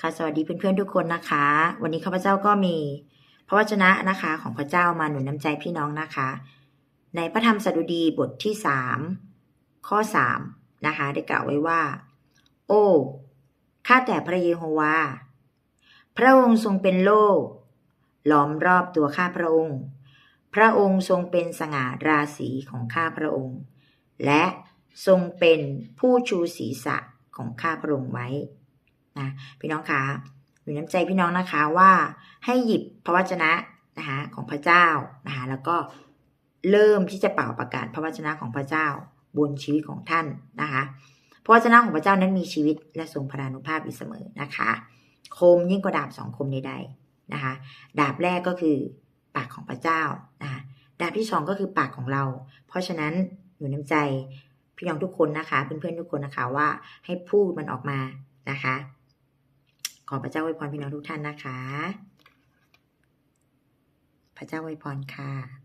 ค่ะสวัสดีเพื่อนๆทุกคนนะคะ วันนี้ข้าพเจ้าก็มีพระวจนะนะคะ ของพระเจ้ามาหนุนน้ำใจพี่น้องนะคะ ในพระธรรมสดุดีบทที่สามข้อสามนะคะได้กล่าวไว้ว่า โอ้ข้าแต่พระเยโฮวาพระองค์ทรงเป็นโลกล้อมรอบตัวข้าพระองค์ พระองค์ทรงเป็นสง่าราศีของข้าพระองค์ และทรงเป็นผู้ชูศีรษะของข้าพระองค์ไว้ นะพี่น้องคะหนุนน้ำใจพี่น้องนะคะว่าให้หยิบพระวจนะนะคะของพระเจ้านะคะแล้วก็เริ่มที่จะเป่าประกาศพระวจนะของพระเจ้าบนชีวิตของท่านนะคะพระวจนะของพระเจ้านั้นมีชีวิตและทรงพลานุภาพอยู่เสมอนะคะ คมยิ่งกว่าดาบสองคมใดๆนะคะ ดาบแรกก็คือปากของพระเจ้านะคะดาบที่สองก็คือปากของเรา เพราะฉะนั้นหนุนน้ำใจพี่น้องทุกคนนะคะเพื่อนๆทุกคนนะคะว่าให้พูดมันออกมานะคะ ขอพระเจ้าอวยพรพี่น้องทุกท่านนะคะ พระเจ้าอวยพรค่ะ